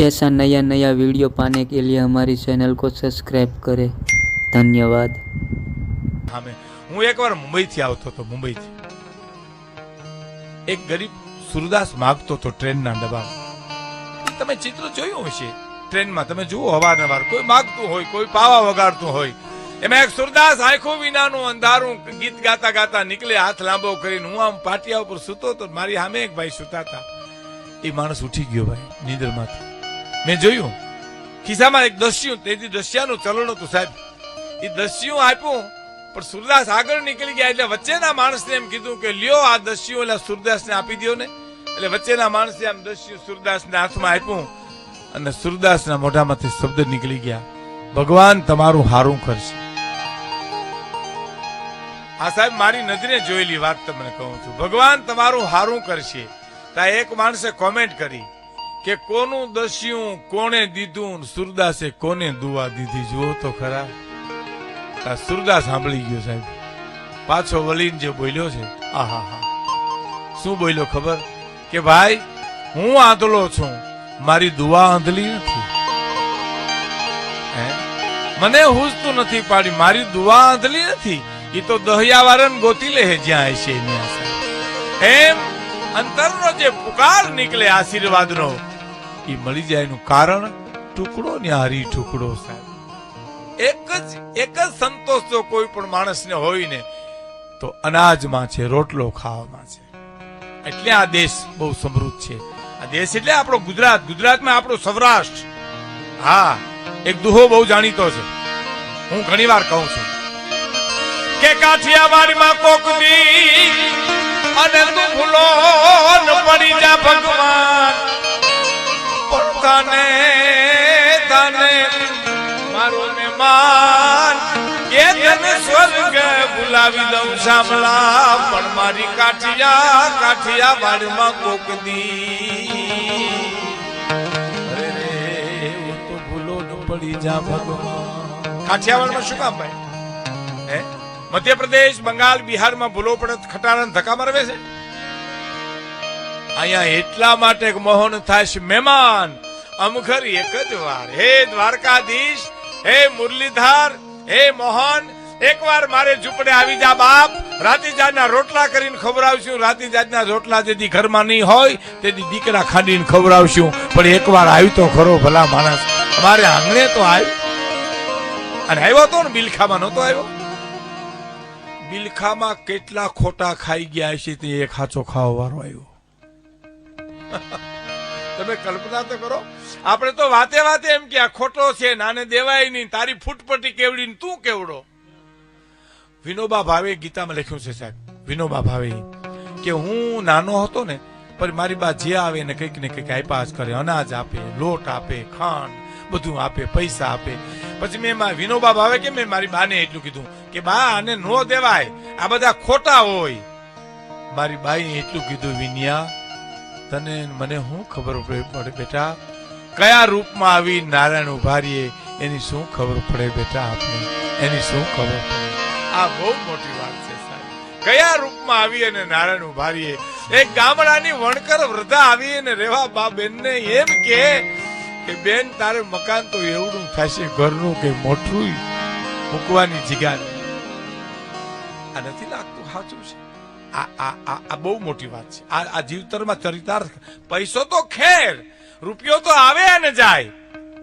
ऐसा नया नया वीडियो पाने के लिए हमारी चैनल को सब्सक्राइब करें धन्यवाद સામે હું એકવાર મુંબઈથી આવતો હતો મુંબઈથી એક ગરીબ સુરદાસ માગતો હતો ટ્રેનના ડબ્બામાં તમે ચિત્ર જોયું હશે ટ્રેનમાં તમે જુઓ અવારનવાર કોઈ માગતું હોય કોઈ પાવા વગાડતું હોય એમાં એક સુરદાસ આંખો વિનાનું અંધારું ગીત ગાતા ગાતા નીકળે હાથ લાંબો કરીને હું આમ પાટિયા ઉપર સૂતો તો મારી સામે એક ભાઈ સૂતા હતા એ માણસ ઉઠી ગયો ભાઈ નીંદરમાંથી મેં જોયું. ખિસ્સામાં એક દસ્યું તેથી દસ્યાનું ચલણ હતું, સાહેબ. એ દસ્યું આપ્યું, પણ સુરદાસ આગળ નીકળી ગયા એટલે વચ્ચેના માણસને એમ કીધું કે, લ્યો આ દસ્યું એટલે સુરદાસને આપી દો ને. એટલે વચ્ચેના માણસે આમ દસ્યું સુરદાસને હાથમાં આપ્યું અને સુરદાસના મોઢામાંથી શબ્દ નીકળી ગયા, ભગવાન તમારું હારું કરશે. આ સાહેબ, મારી નજરે જોયેલી વાત તમને કહું છું. ભગવાન તમારું હારું કરશે. ત્યાં એક માણસે કોમેન્ટ કરી. કે કોનું દસ્યું કોણે દીધું સુરદાસે કોને દુવા દીધી? જુઓ તો ખરા. આ સુરદાસ સાંભળી ગયો સાહેબ. પાછો વલીન જે બોલ્યો છે. આહા હા. શું બોલ્યો ખબર? કે ભાઈ હું આંધળો છું. મારી દુવા આંધળી નથી. હે? મને હુજતું નથી પાડી મારી દુવા આંધળી નથી. એ તો દહિયાવારન ગોતી લે જ્યાં હશે એમ અંતરનો જે પુકાર નીકળે આશીર્વાદનો એ મળી જાય એનું કારણ ટુકડો ને ટુકડો સાહેબ એક જ એક જ સંતોષ જો કોઈ પણ માણસને હોય ને, તો અનાજમાં છે, રોટલો ખાવામાં છે. એટલે આ દેશ બહુ સમૃદ્ધ છે. આ દેશ એટલે આપણો ગુજરાત. ગુજરાતમાં આપણો સૌરાષ્ટ્ર. હા, એક દુહો બહુ જાણીતો છે. હું ઘણી વાર કહું છું. કે કાઠિયાવાડમાં કોક દી અને તું ભૂલો પડી જા ભગવાન. પોતાને તને મારું મહેમાન કે તને સ્વર્ગ બોલાવી દઉં સાંભળા પણ મારી કાઠિયા કાઠિયા વાડમાં કોક દી. અરે એવું તો ભૂલો ન પડી જા ભગવાન. કાઠિયાવાડમાં શું કામ ભાઈ? હે? મધ્યપ્રદેશ, બંગાળ, બિહારમાં ભૂલો પડે ખટારાને ધક્કા મારવે છે? અહીંયા એટલા માટે મોહન થાય છે મહેમાન અમઘર એક જ વાર. હે દ્વારકાધીશ, હે મુરલીધર, હે મોહન, એકવાર મારે ઝૂંપડે આવી જા બાપ. રાતીજાના રોટલા કરીને ખવડાવશું. રાતીજાના રોટલા જેથી ઘરમાં નહીં હોય, તેથી દીકરા ખાડીને ખવડાવશું. પણ એકવાર આવ્યું તો ખરો ભલા માણસ. મારે આંગણે તો આવ્યું. અને આવ્યો તો ને, બિલખામાં નહોતો આવ્યો. બિલખામાં કેટલા ખોટા ખાઈ ગયા છે તે એક હાચો ખાવા વાળો આવ્યો. તમે કલ્પના તો કરો. આપણે તો વાતે વાતે એમ કે આ ખોટો છે નાને દેવાય નહીં, તારી ફૂટપટ્ટી કેવડી તું કેવડો? વિનોબા ભાવે ગીતામાં લખ્યું છે સાહેબ. વિનોબા ભાવે કે હું નાનો હતો ને, પણ મારી બા જે આવે ને કંઈક ને કંઈક આપ્યા જ કરે, અનાજ આપે, લોટ આપે, ખાંડ, બધું આપે, પૈસા આપે. પછી મેં વિનોબા ભાવે કે મેં મારી બાને એટલું કીધું કે બા, આને નો દેવાય. આ બધા ખોટા હોય. મારી બાઈએ એટલું કીધું, વિનિયા તને મને શું ખબર પડે બેટા? કયા રૂપમાં આવી નારાયણ ઉભારીએ? એની શું ખબર પડે બેટા આપને? એની શું ખબર પડે? આ બહુ મોટી વાત છે સાહેબ. કયા રૂપમાં આવી અને નારાયણ ઉભારીએ? એક ગામડાની વણકર વૃદ્ધા આવી અને રેવા બા બેનને એમ કે કે, બેન, તારે મકાન તો એવડું થશે ઘરનું કે મોટું મૂકવાની જગ્યા આ નથી લાગતું, સાચું છે? આ આ આ બહુ મોટી વાત છે. આ આ જીવતરમાં ચરિતાર્થ પૈસો તો ખેર, રૂપિયો તો આવે અને જાય.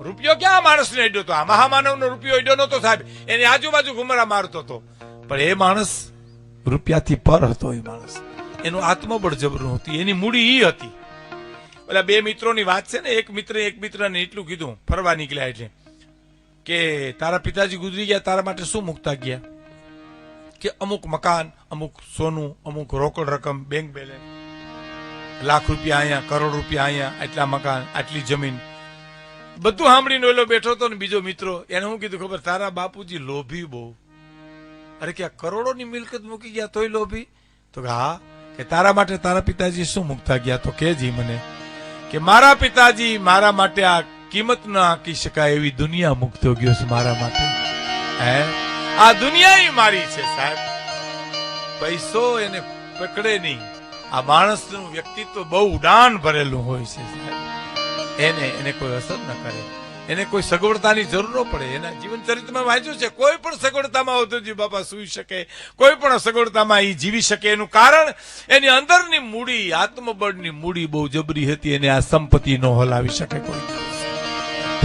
રૂપિયો ક્યાં માણસને અડ્યો હતો આ મહામાનવનો રૂપિયો અડ્યો નતો સાહેબ. એની આજુબાજુ ઘુમરા મારતો હતો. પણ એ માણસ રૂપિયાથી પર હતો એ માણસ. એનું આત્મબળ જબરું હતી એની મૂડી ઈ હતી. ઓલા બે મિત્રોની વાત છે ને, એક મિત્ર એક મિત્રને એટલું કીધું, ફરવા નીકળ્યા એટલે, કે તારા પિતાજી ગુજરી ગયા, તારા માટે શું મૂકતા ગયા? કે અમુક મકાન, અમુક સોનું, અમુક રોકડ રકમ બેંક બેલેન્સ લાખ રૂપિયા અહીંયા, કરોડ રૂપિયા અહીંયા, આટલા મકાન, આટલી જમીન. બધું સાંભળીને ઓલો બેઠો હતો ને બીજો મિત્રો, એને હું કીધું, ખબર, તારા બાપુજી લોભી બહુ. અરે, કે આ કરોડોની મિલકત મૂકી ગયા તોય લોભી? તો કે, હા. કે, તારા માટે તારા પિતાજી શું મૂકતા ગયા? તો કેજી મને, કે મારા પિતાજી મારા માટે આ કિંમત ન આંકી શકાય એવી દુનિયા મૂકતો ગયો છે મારા માટે. હે? આ દુનિયા મારી છે, સાહેબ. પૈસો એને પકડે નહીં. આ માણસનું વ્યક્તિત્વ બહુ ઉડાન ભરેલું હોય છે, સાહેબ. એને એને કોઈ અસર ન કરે. એને કોઈ સગવડતાની જરૂર ન પડે. એના જીવન ચરિત્રમાં વાંચ્યું છે, કોઈ પણ સગવડતામાં અવધૂતજી બાપા સુઈ શકે, કોઈ પણ સગવડતામાં એ જીવી શકે. એનું કારણ, એની અંદરની મૂડી, આત્મબળની મૂડી બહુ જબરી હતી. એને આ સંપત્તિ ન હલાવી શકે કોઈ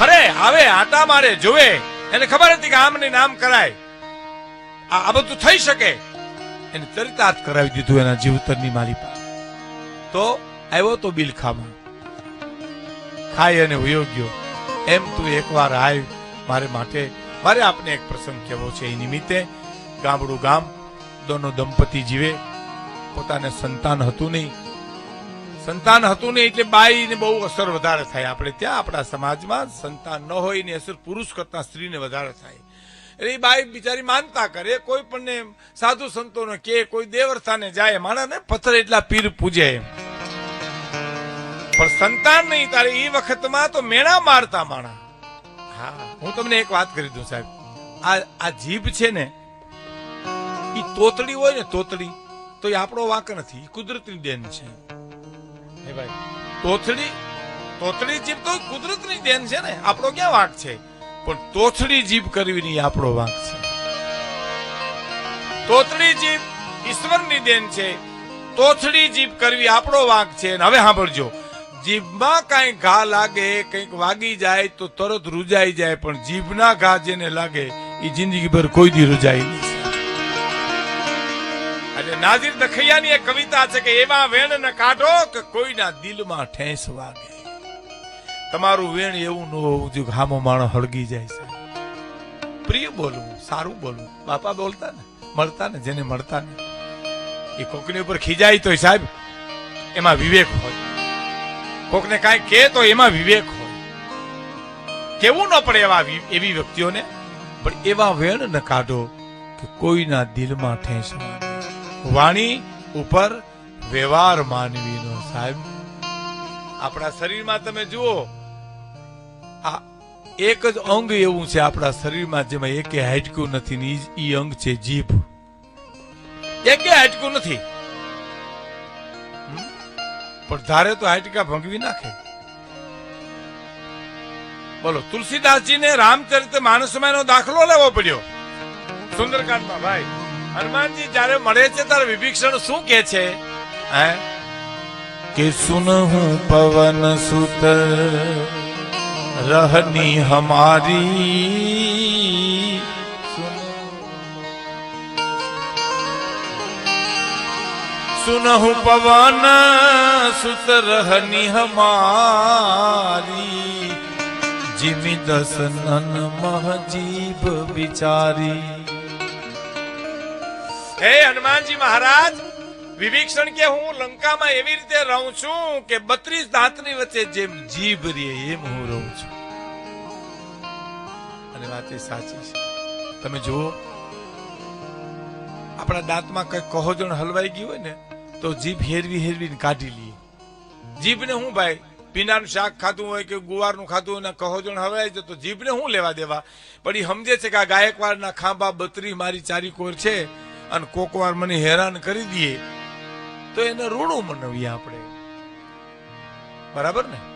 ફરે, આવે, આટા મારે, જોવે. એને ખબર હતી કે આમ ને નામ કરાય. આ બધું થઈ શકે. એને ચરિતાર્થ કરાવી દીધું એના જીવતરની મારી પાસે. તો આવ્યો તો બિલખામાં. ખાઈ અને વયો ગયો. એમ તું એકવાર આવ મારે માટે. મારે આપને એક પ્રસંગ કહેવો છે. એ નિમિત્તે ગામડું ગામ દોનો દંપતી જીવે. પોતાને સંતાન હતું નહીં. સંતાન હતું નહીં એટલે બાઈને બહુ અસર વધારે થાય. આપણે ત્યાં આપણા સમાજમાં સંતાન ન હોય એની અસર પુરુષ કરતા સ્ત્રીને વધારે થાય. એટલે એ બાઈ બિચારી માનતા કરે, કોઈ પણ સાધુ સંતોને કે, કોઈ દેવસ્થાને જાય માણસને પથ્થર એટલા પીર પૂજે. એમ પણ સંતાન નહીં તારે એ વખતમાં તો મેણા મારતા માણા હા, હું તમને એક વાત કરી દઉં સાહેબ. આ આ જીભ છે ને એ તોતડી હોય ને તોતડી, તો એ આપણો વાંક નથી કુદરતની દેન છે. એ ભાઈ, તોતડી તોથડી જીભ તો કુદરતની દેન છે ને, આપણો ક્યાં વાંક છે? પણ તોથડી જીભ કરવી નહીં આપણો વાંક છે. તોથડી જીભ ઈશ્વરની દેન છે. તોથડી જીભ કરવી આપણો વાંક છે. અને હવે સાંભળજો. જીભમાં કાંઈ ઘા લાગે, કંઈક વાગી જાય તો તરત રૂજાઈ જાય, પણ જીભના ઘા જેને લાગે એ જિંદગીભર કોઈ દી રૂજાય નહીં એટલે નાઝીર દખૈયાની એક કવિતા છે કે એવા વેણ ને કાઢો કે કોઈના દિલમાં ઠેસ વાગે. તમારું વેણ એવું ન હોવું જોઈએ હામો માણસ હળગી જાય છે. પ્રિય બોલવું, સારું બોલવું. બાપા બોલતા ને, મળતા ને, જેને મળતા ને. એ કોકની ઉપર ખીજાય તો સાહેબ, એમાં વિવેક હોય. કોકને કાંઈ કે તો એમાં વિવેક હોય. કેવું ન પડે એવા એવી વ્યક્તિઓને? પણ એવા વેણ ન કાઢો કે કોઈના દિલમાં ઠેસ વાણી ઉપર વ્યવહાર માનવીનો સાહેબ. આપણા શરીરમાં તમે જુઓ આ એક જ અંગ એવું છે આપણા શરીરમાં જેમાં એકે હાડકું નથી ને ઈ- અંગ છે જીભ. એકે હાડકું નથી. પણ ધારે તો હાડકા ભંગવી નાખે. બોલો, તુલસીદાસજીને રામચરિત માનસમાં એનો દાખલો લેવો પડ્યો. સુંદરકાંડમાં, ભાઈ. હનુમાનજી જ્યારે મળે છે ત્યારે વિભીષણ શું કે છે? હે? કે સુનહું પવન સુત रहनी हमारी सुनहु पवन सुत रहनी हमारी जिमि दसनन मह जीव बिचारी હે હનુમાનજી મહારાજ વિભીષણ કે હું લંકામાં એવી રીતે રહું છું કે બત્રીસ દાંતની વચ્ચે જેમ જીભ રે એમ હું રહું છું અને વાત એ સાચી છે. તમે જુઓ, આપણા દાંતમાં કઈ કહોજણ હલવાઈ ગયું હોય ને, તો જીભ હેરવી હેરવીને કાઢી લઈએ. જીભને હું ભાઈ પીનાનું શાક ખાધું હોય કે ગુવારનું ખાધું હોય કહોજણ હલવાઈ જાય તો જીભને હું લેવા દેવા? પણ એ સમજે છે કે આ ગાયકવાડના ખાંભા બત્રી મારી ચારી કોર છે અને કોકવાર મને હેરાન કરી દઈએ તો એને રૂડું મનાવીએ આપણે. બરાબર ને?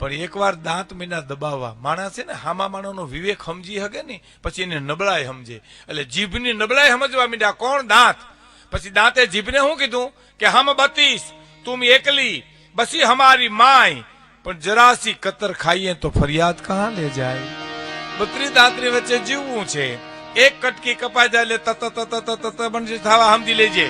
પણ એકવાર દાંત મીના દબાવવા માણસ છે ને હામા માણસનો વિવેક સમજી શકે ને પછી એને નબળાઈ સમજે એટલે જીભની નબળાઈ સમજવા મીડા કોણ દાંત પછી દાંતે જીભને શું કીધું કે હમ બતીસ તું એકલી બસી હમારી માય પણ જરાસી કતર ખાઈએ તો ફરિયાદ કહાં લે જાય બત્રી દાંતની વચ્ચે જીવવું છે એક કટકી કપાઈ જાય એટલે તત તત તત તત બનશે થવા સમજી લેજે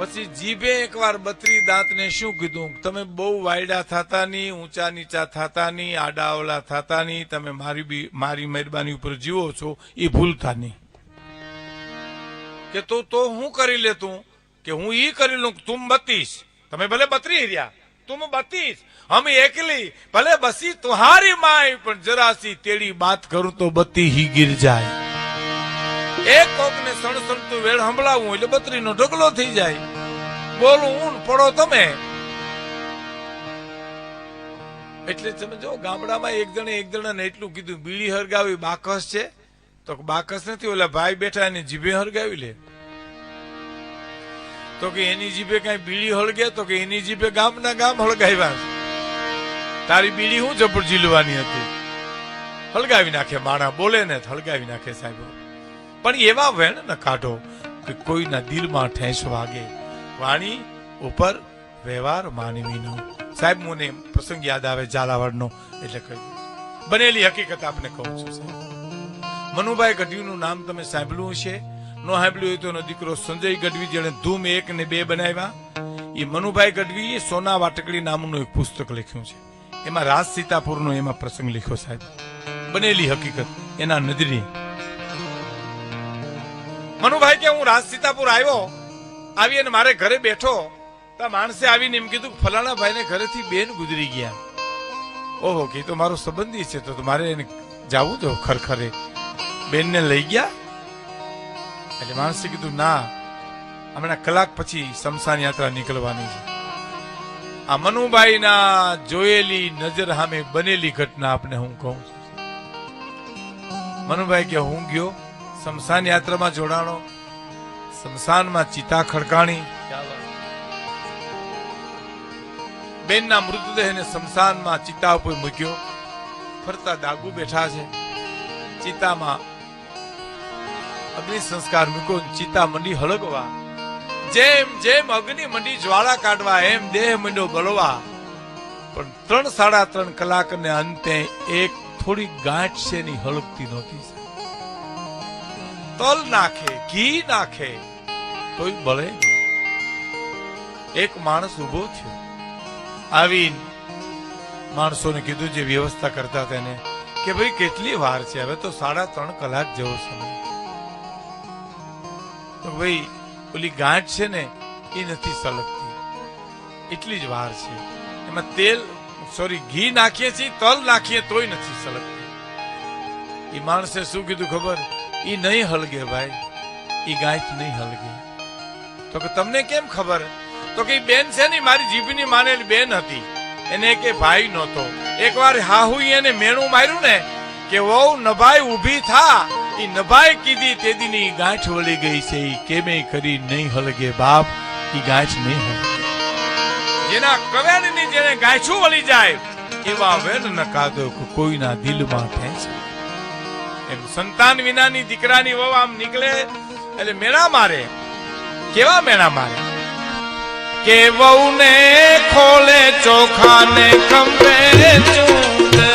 પછી જીભે એકવાર બત્રી દાંતને શું કીધું? તમે બહુ વાયડા થતા નહીં, ઊંચા નીચા થતા નહીં આડા અવલા થતા નહીં, તમે મારી બી, મારી મહેરબાની ઉપર જીવો છો, એ ભૂલતા નહીં. કે તું, તો હું કરી લે તું કે હું ઈ કરી લઉં તું બતીશ? તમે ભલે બત્રી રહ્યા, તું બતીશ. હમ એકલી, ભલે બસી તુહારી માય, પણ જરાસી તેડી બાત કરું તો બત્તી હી ગીર જાય. એક કોક ને સણસણતું વેળ સંભળાવું એટલે બત્રીનો ઢગલો થઈ જાય. બોલું હું પડો તમે. એટલે તમે જો ગામડામાં એક જણે એક જણાને એટલું કીધું, બીડી હરગાવી, બાકસ છે? તો બાકસ નથી, ઓલા ભાઈ બેઠા એને જીભે હરગાવી લે. તો કે એની જીભે કઈ બીડી હળગે, તો કે એની જીભે ગામના ગામ હળગાવ્યા. તારી બીડી હું જબર ઝીલવાની હતી? હળગાવી નાખે માણા, બોલે ને હળગાવી નાખે સાહેબ. પણ એવા વેણ ન કાઢો કે કોઈના દિલમાં ઠેંસ વાગે. વાણી ઉપર વ્યવહાર માનવીનો. સાહેબ, મને પ્રસંગ યાદ આવે ઝાલાવાડનો, એટલે કહ્યું બનેલી હકીકત આપને કહું છું, સાહેબ. મનુભાઈ ગઢવીનું નામ તમે સાંભળ્યું હશે. નો સાંભળ્યું હોય તો એનો દીકરો સંજય ગઢવી જેણે ધૂમ એક ને બે બનાવ્યા. એ મનુભાઈ ગઢવી સોના વાટકડી નામનું એક પુસ્તક લખ્યું છે. એમાં રાજ સીતાપુરનો એમાં પ્રસંગ લખ્યો, સાહેબ. બનેલી હકીકત એના નજરી. મનુભાઈ કે હું રાજ સીતાપુર આવ્યો? આવી અને મારે ઘરે બેઠો, તો માણસે આવીને એમ કીધું ફલાણા ભાઈને ઘરેથી બેન ગુજરી ગયા. ઓહો, કે તો મારો સંબંધી છે તો મારે એને જાવું તો ખરખરે. બેનને લઈ ગયા. એટલે માણસે કીધું, ના, હમણાં કલાક પછી શમશાન યાત્રા નીકળવાની છે. આ મનુભાઈના જોયેલી નજર સામે બનેલી ઘટના આપને હું કહું છું. મનુભાઈ કે, હું ગયો, શમશાન યાત્રામાં જોડાણો શમશાનમાં ચિતા ખડકાણી. બેનના મૃતદેહને શમશાનમાં ચિતા ઉપર મૂક્યો. ફરતા દાગુ બેઠા છે. ચિતામાં અગ્નિ સંસ્કાર મૂક્યો ને ચિતા મંડી હળગવા. જેમ જેમ અગ્નિ મંડી જ્વાળા કાઢવા, એમ દેહ મંડ્યો બળવા. પણ ત્રણ સાડા ત્રણ કલાકને અંતે એક થોડી ગાંઠ છે ની હળગતી નહોતી તલ નાખે, ઘી નાખે. તોય બળે એક માણસ ઊભો થયો. આવી માણસોને કીધું જે વ્યવસ્થા કરતા તેને કે ભાઈ કેટલી વાર છે, હવે તો સાડા ત્રણ કલાક જેવો સમય. તો ભાઈ ઓલી ગાંઠ છે ને, એ નથી સલગતી એટલી જ વાર છે. એમાં તેલ, સોરી, ઘી નાખીએ છીએ, તલ નાખીએ તોય નથી સલગતી એ માણસે શું કીધું ખબર? ઈ નહીં હલગે ભાઈ. એ ગાંઠ નહીં હલગે. તો કે તમને કેમ ખબર? તો કે બેન છે ને મારી જીભની માનેલી બેન હતી. એને કે ભાઈ નહોતો. એકવાર હાહુ એને મેણું માર્યું ને, કે વહુ નભાઈ ઊભી થા. એ નભાઈ કીધી, તેદીની ગાંઠ વળી ગઈ છે. એ કેમે કરી નહીં હલગે બાપ? એ ગાંઠ નહીં હલગે. જેના કવેણની જેને ગાંઠું વળી જાય, એવા વેદ નકાદો કાદો કોઈના દિલમાં ઠેંસ એમ સંતાન વિનાની દીકરાની વહુ આમ નીકળે એટલે મેળા મારે. કેવા મેળા મારે? કે વહુને ખોલે ચોખા ને ખંભે ચૂ